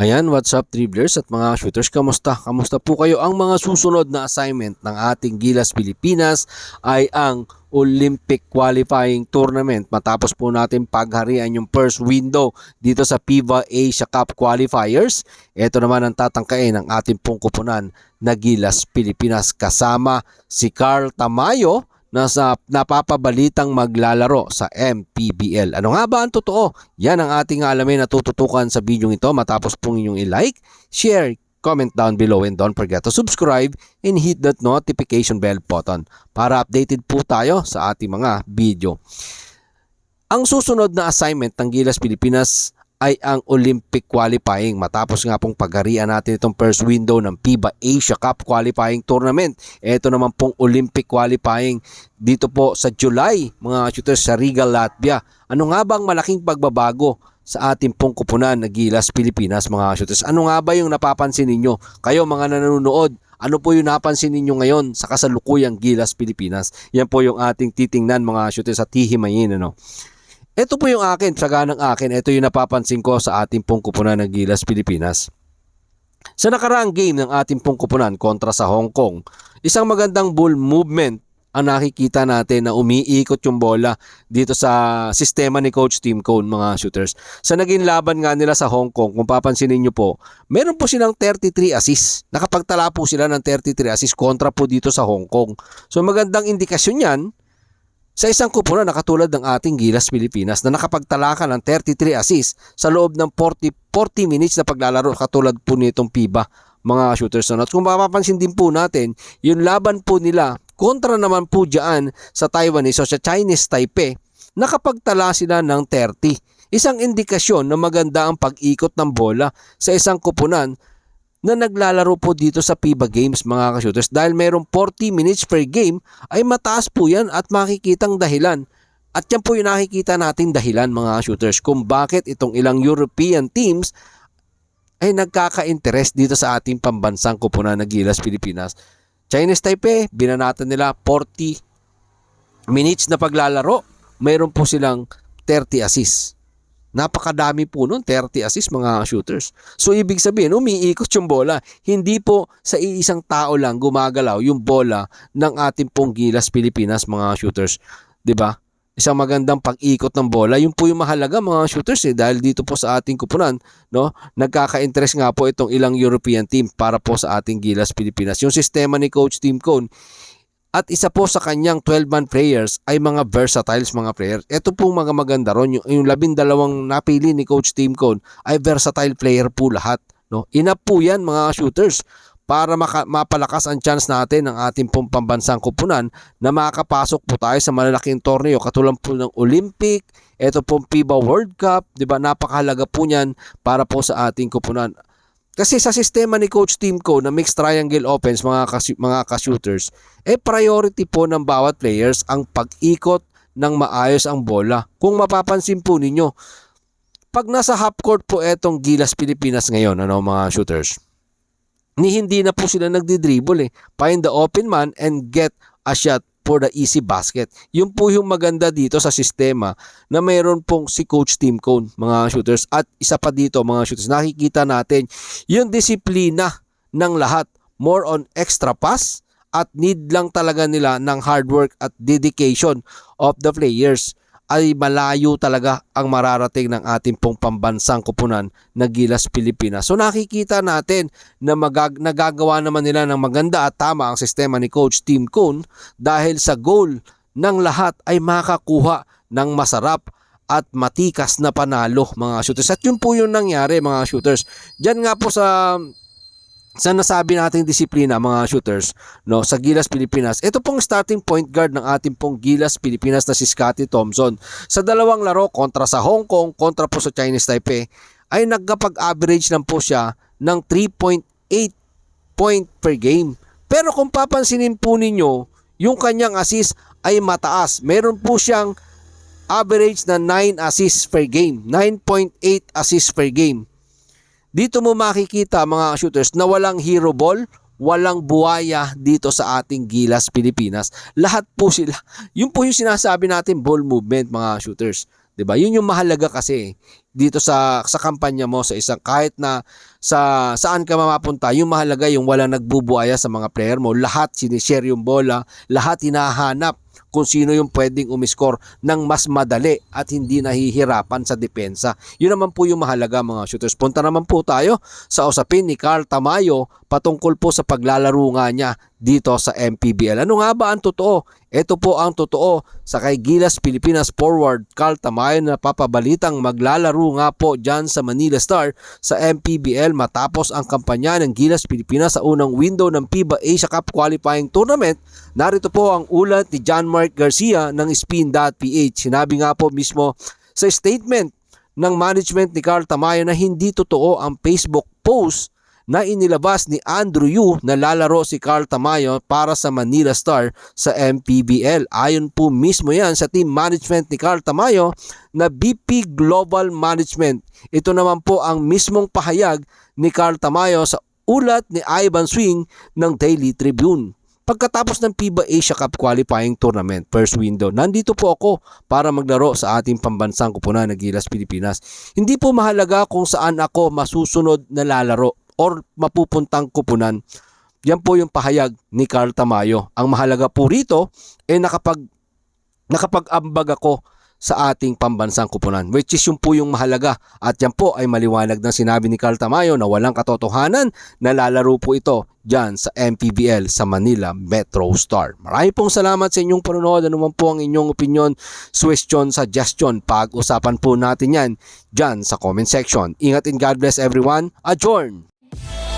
Ayan, what's up dribblers at mga shooters, kamusta? Kamusta po kayo? Ang mga susunod na assignment ng ating Gilas Pilipinas ay ang Olympic Qualifying Tournament. Matapos po natin pagharian yung first window dito sa PIVA Asia Cup Qualifiers. Ito naman ang tatangkain ng ating pong na Gilas Pilipinas kasama si Carl Tamayo na sa napapabalitang maglalaro sa MPBL. Ano nga ba ang totoo? Yan ang ating alamin na tututukan sa video ito matapos pong inyong i-like, share, comment down below and don't forget to subscribe and hit that notification bell button para updated po tayo sa ating mga video. Ang susunod na assignment ng Gilas Pilipinas ay ang Olympic qualifying matapos nga pong pagharian natin itong first window ng FIBA Asia Cup qualifying tournament. Ito naman pong Olympic qualifying dito po sa July mga shooters sa Riga, Latvia. Ano nga bang malaking pagbabago sa ating pong kupunan na Gilas Pilipinas mga shooters? Ano nga ba yung napapansin ninyo? Kayo mga nanonood, ano po yung napansin ninyo ngayon sa kasalukuyang Gilas Pilipinas? Yan po yung ating titingnan mga shooters sa Tihimayin. Ano? Ito po yung akin, tsaga ng akin, ito yung napapansin ko sa ating pong kupunan ng Gilas Pilipinas. Sa nakaraang game ng ating pong kupunan kontra sa Hong Kong, isang magandang ball movement ang nakikita natin na umiikot yung bola dito sa sistema ni Coach Tim Cone mga shooters. Sa naging laban nga nila sa Hong Kong, kung papansinin nyo po, meron po silang 33 assists. Nakapagtala po sila ng 33 assists kontra po dito sa Hong Kong. So magandang indikasyon yan sa isang kupunan na katulad ng ating Gilas Pilipinas na nakapagtala ka ng 33 assists sa loob ng 40, 40 minutes na paglalaro katulad po nitong PIBA mga shooters na At kung mapapansin din po natin, yung laban po nila kontra naman po dyan sa Taiwanese o sa Chinese Taipei, nakapagtala sila ng 30. Isang indikasyon na maganda ang pag-ikot ng bola sa isang kupunan na naglalaro po dito sa FIBA Games mga ka-shooters dahil mayroong 40 minutes per game ay mataas po yan at makikitang dahilan. At yan po yung nakikita nating dahilan mga shooters kung bakit itong ilang European teams ay nagkaka-interest dito sa ating pambansang kupunan na Gilas Pilipinas. Chinese Taipei, binanatan nila 40 minutes na paglalaro. Mayroon po silang 30 assists. Napakadami po nun, 30 assist mga shooters. So ibig sabihin, umiikot yung bola. Hindi po sa iisang tao lang gumagalaw yung bola ng ating pong Gilas Pilipinas mga shooters. 'Di ba? Isang magandang pag-ikot ng bola. Yun po yung mahalaga mga shooters eh dahil dito po sa ating kupunan, no? Nagkaka-interest nga po itong ilang European team para po sa ating Gilas Pilipinas. Yung sistema ni Coach Tim Cone, at isa po sa kanyang 12-man players ay mga versatiles mga players. Ito po mga maganda ron. Yung, yung labindalawang napili ni Coach Tim Cone ay versatile player po lahat. No? Ina po yan mga shooters para maka, mapalakas ang chance natin ng ating pong pambansang kupunan na makakapasok po tayo sa malalaking torneo katulad po ng Olympic, ito pong FIBA World Cup, 'di ba? Napakahalaga po niyan para po sa ating kupunan. Kasi sa sistema ni Coach Team Ko na mixed triangle offense mga kas- mga ka-shooters, eh priority po ng bawat players ang pag-ikot ng maayos ang bola. Kung mapapansin po ninyo, pag nasa half court po etong Gilas Pilipinas ngayon, ano mga shooters, ni hindi na po sila nagdi-dribble eh. Find the open man and get a shot for the easy basket. Yun po yung maganda dito sa sistema na mayroon pong si Coach Team Cone, mga shooters. At isa pa dito, mga shooters, nakikita natin yung disiplina ng lahat. More on extra pass at need lang talaga nila ng hard work at dedication of the players ay malayo talaga ang mararating ng ating pong pambansang kupunan na Gilas Pilipinas. So nakikita natin na magag- nagagawa naman nila ng maganda at tama ang sistema ni Coach Tim Cone dahil sa goal ng lahat ay makakuha ng masarap at matikas na panalo mga shooters. At yun po yung nangyari mga shooters. Diyan nga po sa sa nasabi nating disiplina mga shooters no sa Gilas Pilipinas ito pong starting point guard ng ating pong Gilas Pilipinas na si Scotty Thompson. Sa dalawang laro kontra sa Hong Kong kontra po sa Chinese Taipei ay nagkapag-average lang po siya ng 3.8 point per game. Pero kung papansinin po ninyo yung kanyang assist ay mataas. Meron po siyang average na 9 assists per game. 9.8 assists per game dito mo makikita mga shooters na walang hero ball, walang buwaya dito sa ating Gilas Pilipinas. Lahat po sila. Yun po yung sinasabi natin ball movement mga shooters. 'Di ba? Yun yung mahalaga kasi. dito sa sa kampanya mo sa isang kahit na sa saan ka mamapunta yung mahalaga yung wala nagbubuaya sa mga player mo lahat sinishare yung bola lahat hinahanap kung sino yung pwedeng umiskor ng mas madali at hindi nahihirapan sa depensa. Yun naman po yung mahalaga mga shooters. Punta naman po tayo sa usapin ni Carl Tamayo patungkol po sa paglalaro nga niya dito sa MPBL. Ano nga ba ang totoo? Ito po ang totoo sa kay Gilas Pilipinas forward Carl Tamayo na papabalitang maglalaro nga po dyan sa Manila Star sa MPBL matapos ang kampanya ng Gilas Pilipinas sa unang window ng FIBA Asia Cup Qualifying Tournament. Narito po ang ulat ni John Mark Garcia ng Spin.ph. Sinabi nga po mismo sa statement ng management ni Carl Tamayo na hindi totoo ang Facebook post na inilabas ni Andrew Yu na lalaro si Carl Tamayo para sa Manila Star sa MPBL. Ayon po mismo yan sa team management ni Carl Tamayo na BP Global Management. Ito naman po ang mismong pahayag ni Carl Tamayo sa ulat ni Ivan Swing ng Daily Tribune. Pagkatapos ng FIBA Asia Cup Qualifying Tournament, first window, nandito po ako para maglaro sa ating pambansang kupunan ng Gilas Pilipinas. Hindi po mahalaga kung saan ako masusunod na lalaro or mapupuntang kupunan. Yan po yung pahayag ni Carl Tamayo. Ang mahalaga po rito ay nakapag nakapag-ambag ako sa ating pambansang kupunan which is yung po yung mahalaga at yan po ay maliwanag ng sinabi ni Carl Tamayo na walang katotohanan na lalaro po ito dyan sa MPBL sa Manila Metro Star. Marami pong salamat sa inyong panonood. Ano man po ang inyong opinion, suggestion, suggestion, pag-usapan po natin yan dyan sa comment section. Ingat and God bless everyone. Adjourn! Yeah.